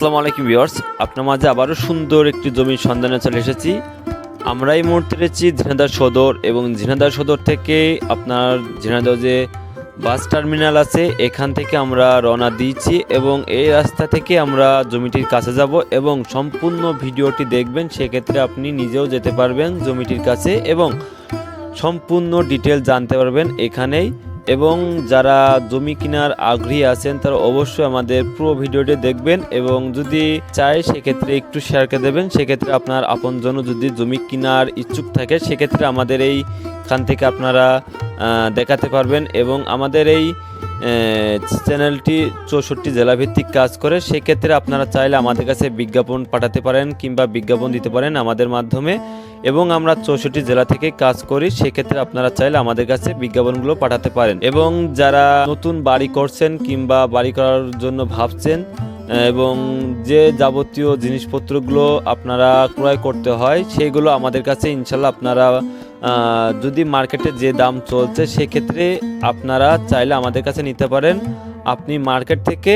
আসসালামু আলাইকুম ভিউয়ার্স। আপনার মাঝে আবারও সুন্দর একটি জমির সন্ধানে চলে এসেছি। আমরা এই মুহূর্তে রয়েছি ঝিনাদার সদর এবং ঝিনাদার সদর থেকে আপনার ঝিনাদার যে বাস টার্মিনাল আছে, এখান থেকে আমরা রওনা দিয়েছি এবং এই রাস্তা থেকে আমরা জমিটির কাছে যাব এবং সম্পূর্ণ ভিডিওটি দেখবেন। সেক্ষেত্রে আপনি নিজেও যেতে পারবেন জমিটির কাছে এবং সম্পূর্ণ ডিটেল জানতে পারবেন এখানেই। এবং যারা জমি কেনার আগ্রহী আছেন, তারা অবশ্যই আমাদের পুরো ভিডিওটি দেখবেন এবং যদি চায় সেক্ষেত্রে একটু শেয়ার করে দেবেন। সেক্ষেত্রে আপনার আপনজন যদি জমি কেনার ইচ্ছুক থাকে, সেক্ষেত্রে আমাদের এই এইখান থেকে আপনারা দেখাতে পারবেন এবং আমাদের এই চ্যানেলটি চৌষট্টি জেলাভিত্তিক কাজ করে, সেক্ষেত্রে আপনারা চাইলে আমাদের কাছে বিজ্ঞাপন পাঠাতে পারেন কিংবা বিজ্ঞাপন দিতে পারেন আমাদের মাধ্যমে। এবং আমরা চৌষট্টি জেলা থেকে কাজ করি, সেক্ষেত্রে আপনারা চাইলে আমাদের কাছে বিজ্ঞাপনগুলো পাঠাতে পারেন। এবং যারা নতুন বাড়ি করছেন কিংবা বাড়ি করার জন্য ভাবছেন এবং যে যাবতীয় জিনিসপত্রগুলো আপনারা ক্রয় করতে হয়, সেগুলো আমাদের কাছে ইনশাল্লাহ আপনারা যদি মার্কেটে যে দাম চলছে, সেক্ষেত্রে আপনারা চাইলে আমাদের কাছে নিতে পারেন। আপনি মার্কেট থেকে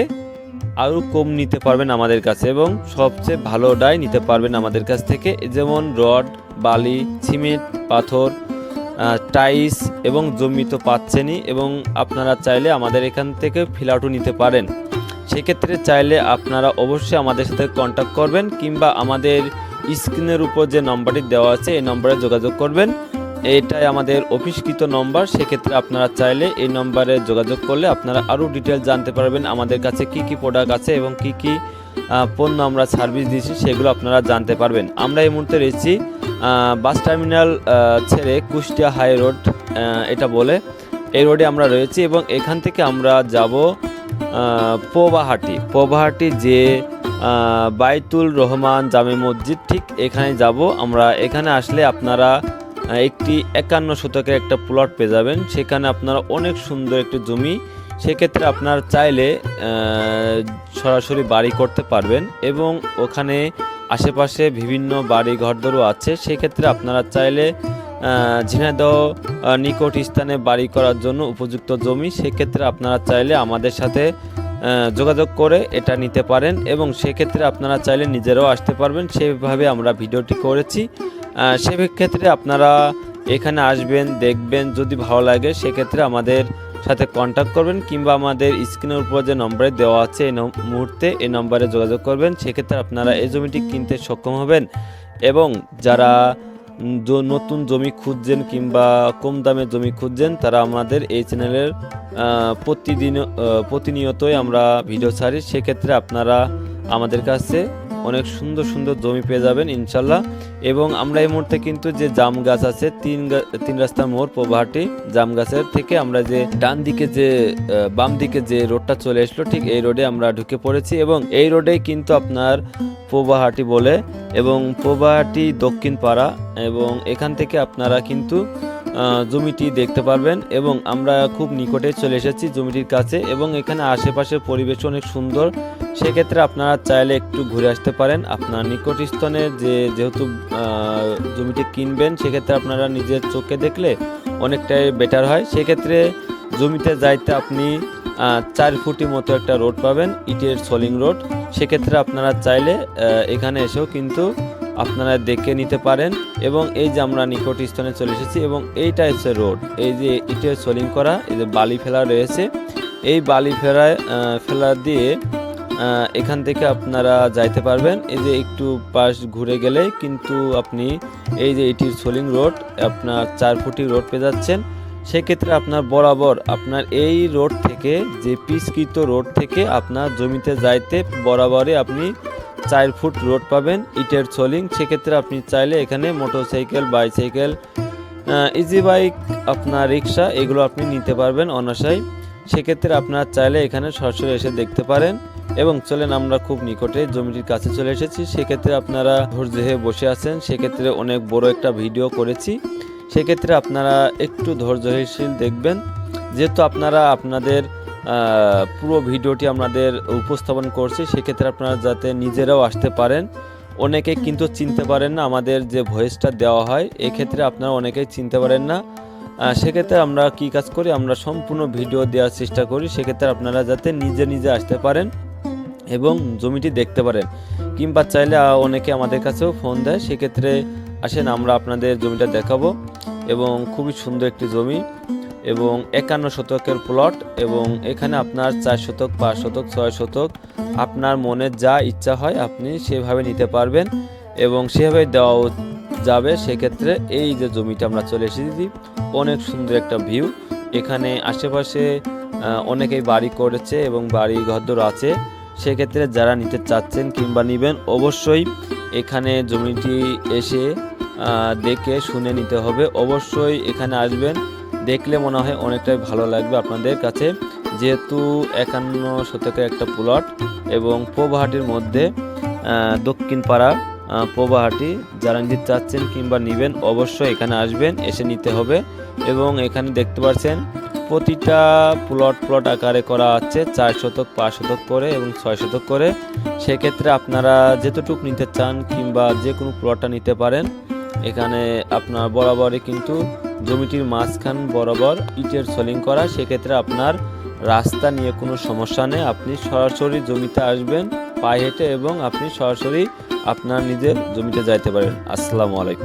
আরও কম নিতে পারবেন আমাদের কাছে এবং সবচেয়ে ভালো ডাই নিতে পারবেন আমাদের কাছ থেকে। যেমন রড, বালি, সিমেন্ট, পাথর টাইস এবং জমি তো পাচ্ছেনই এবং আপনারা চাইলে আমাদের এখান থেকে ফিলাউটও নিতে পারেন। সেক্ষেত্রে চাইলে আপনারা অবশ্যই আমাদের সাথে কন্ট্যাক্ট করবেন কিংবা আমাদের স্ক্রিনের উপর যে নম্বরটি দেওয়া আছে, এই নম্বরে যোগাযোগ করবেন। এটাই আমাদের অফিসকৃত নম্বর, সেক্ষেত্রে আপনারা চাইলে এই নম্বরে যোগাযোগ করলে আপনারা আরও ডিটেল জানতে পারবেন আমাদের কাছে কি কি প্রোডাক্ট আছে এবং কি কি পণ্য আমরা সার্ভিস দিয়েছি, সেগুলো আপনারা জানতে পারবেন। আমরা এই মুহূর্তে রয়েছি বাস টার্মিনাল ছেড়ে কুষ্টিয়া হাই রোড এটা বলে। এই রোডে আমরা রয়েছি এবং এখান থেকে আমরা যাব পোবাহাটি। পোবাহাটি যে বাইতুল রহমান জামে মসজিদ, ঠিক এখানে যাব। আমরা এখানে আসলে আপনারা একটি একান্ন শতকের একটা প্লট পেয়ে যাবেন। সেখানে আপনারা অনেক সুন্দর একটি জমি। সেক্ষেত্রে আপনার চাইলে সরাসরি বাড়ি করতে পারবেন এবং ওখানে আশেপাশে বিভিন্ন বাড়ি ঘরদরও আছে। সেক্ষেত্রে আপনারা চাইলে ঝিনাইদহ নিকট স্থানে বাড়ি করার জন্য উপযুক্ত জমি। সেক্ষেত্রে আপনারা চাইলে আমাদের সাথে যোগাযোগ করে এটা নিতে পারেন এবং সেক্ষেত্রে আপনারা চাইলে নিজেরাও আসতে পারবেন। সেভাবে আমরা ভিডিওটি করেছি। সেক্ষেত্রে আপনারা এখানে আসবেন, দেখবেন, যদি ভালো লাগে, সেক্ষেত্রে আমাদের সাথে কন্ট্যাক্ট করবেন কিংবা আমাদের স্ক্রিনের উপর যে নম্বরে দেওয়া আছে এই মুহূর্তে এই নম্বরে যোগাযোগ করবেন। সেক্ষেত্রে আপনারা এই জমিটি কিনতে সক্ষম হবেন এবং যারা নতুন জমি খুঁজছেন কিংবা কম দামে জমি খুঁজছেন, তারা আমাদের এই চ্যানেলের প্রতিদিন প্রতিনিয়তই আমরা ভিডিও ছাড়ি। সেক্ষেত্রে আপনারা আমাদের কাছে অনেক সুন্দর সুন্দর জমি পেয়ে যাবেন, ইনশাল্লাহ। এবং আমরা এই মুহূর্তে কিন্তু যে জাম গাছ আছে, তিন তিন রাস্তার মোড়, প্রবাহাটি জাম গাছের থেকে আমরা যে ডান দিকে যে বাম দিকে যে রোডটা চলে আসলো ঠিক এই রোডে আমরা ঢুকে পড়েছি এবং এই রোডে কিন্তু আপনার পোবাহাটি বলে এবং পোবাহাটি দক্ষিণ পাড়া এবং এখান থেকে আপনারা কিন্তু জমিটি দেখতে পারবেন এবং আমরা খুব নিকটে চলে এসেছি জমিটির কাছে এবং এখানে আশেপাশের পরিবেশ অনেক সুন্দর। সেক্ষেত্রে আপনারা চাইলে একটু ঘুরে আসতে পারেন। আপনার নিকট স্থানে যে যেহেতু জমিটি কিনবেন, সেক্ষেত্রে আপনারা নিজের চোখে দেখলে অনেকটাই বেটার হয়। সেক্ষেত্রে জমিতে যাইতে আপনি চার ফুটি মতো একটা রোড পাবেন, ইটের সলিং রোড। সেক্ষেত্রে আপনারা চাইলে এখানে এসেও কিন্তু আপনারা দেখে নিতে পারেন এবং এই যে আমরা নিকট স্থানে চলে এসেছি এবং এইটা হচ্ছে রোড। এই যে ইটের সোলিং করা এই যে বালি ফেলা রয়েছে। এই বালি আহ, ফেলা দিয়ে এখান থেকে আপনারা যাইতে পারবেন। এই যে একটু পাশ ঘুরে গেলে কিন্তু আপনি এই যে এটির সোলিং রোড আপনার চার ফুটি রোড পেয়ে যাচ্ছেন। সেক্ষেত্রে আপনার বরাবর আপনার এই রোড থেকে যে পিচকৃত রোড থেকে আপনার জমিতে যাইতে বরাবরই আপনি চার ফুট রোড পাবেন, ইটের সোলিং। সেক্ষেত্রে আপনি চাইলে এখানে মোটরসাইকেল, বাইসাইকেল ইজি বাইক আপনার রিক্সা, এগুলো আপনি নিতে পারবেন অনাসাই সেক্ষেত্রে আপনার চাইলে এখানে সরাসরি এসে দেখতে পারেন। এবং চলেন, আমরা খুব নিকটে জমিটির কাছে চলে এসেছি। সেক্ষেত্রে আপনারা ধৈর্য হয়ে বসে আছেন। সেক্ষেত্রে অনেক বড় একটা ভিডিও করেছি। সেক্ষেত্রে আপনারা একটু ধৈর্যশীল দেখবেন। যেহেতু আপনারা আপনাদের পুরো ভিডিওটি আমাদের উপস্থাপন করছি। সেক্ষেত্রে আপনারা যাতে নিজেরাও আসতে পারেন। অনেকে কিন্তু চিনতে পারেন না আমাদের যে ভয়েসটা দেওয়া হয়। এক্ষেত্রে আপনারা অনেকেই চিনতে পারেন না। সেক্ষেত্রে আমরা কি কাজ করি? আমরা সম্পূর্ণ ভিডিও দেওয়ার চেষ্টা করি। সেক্ষেত্রে আপনারা যাতে নিজে নিজে আসতে পারেন এবং জমিটি দেখতে পারেন। কিংবা চাইলে অনেকে আমাদের কাছেও ফোন দেয়। সেক্ষেত্রে আসেন, আমরা আপনাদের জমিটা দেখাবো। এবং খুবই সুন্দর একটি জমি। এবং একান্ন শতকের প্লট এবং এখানে আপনার চার শতক, পাঁচ শতক, ছয় শতক, আপনার মনে যা ইচ্ছা হয় আপনি সেভাবে নিতে পারবেন এবং সেভাবে দেওয়া যাবে। সেক্ষেত্রে এই যে জমিটা আমরা চলে এসেছি, অনেক সুন্দর একটা ভিউ। এখানে আশেপাশে অনেকেই বাড়ি করেছে এবং বাড়ি ঘরদোর আছে। সেক্ষেত্রে যারা নিতে চাচ্ছেন কিংবা নেবেন, অবশ্যই এখানে জমিটি এসে দেখে শুনে নিতে হবে। অবশ্যই এখানে আসবেন দেখলে মনে হয় অনেকটাই ভালো লাগবে আপনাদের কাছে। যেহেতু একান্ন শতকের একটা প্লট এবং পোবাহাটির মধ্যে দক্ষিণ পাড়া পোবাহাটি যারা নিতে চাচ্ছেন কিংবা নেবেন অবশ্যই এখানে আসবেন, এসে নিতে হবে। এবং এখানে দেখতে পাচ্ছেন, প্রতিটা প্লট প্লট আকারে করা আছে, চার শতক, পাঁচ শতক করে এবং ছয় শতক করে। সেক্ষেত্রে আপনারা যেতটুক নিতে চান কিংবা যে কোনো প্লটটা নিতে পারেন, এখানে আপনার বরাবরই কিন্তু জমিটির মাঝখান বরাবর ইটের সলিং করা, সেক্ষেত্রে আপনার রাস্তা নিয়ে কোনো সমস্যা নেই। আপনি সরাসরি জমিতে আসবেন, পায়ে হেঁটে এবং আপনি সরাসরি আপনার নিজের জমিতে যাইতে পারেন। আসসালামু আলাইকুম।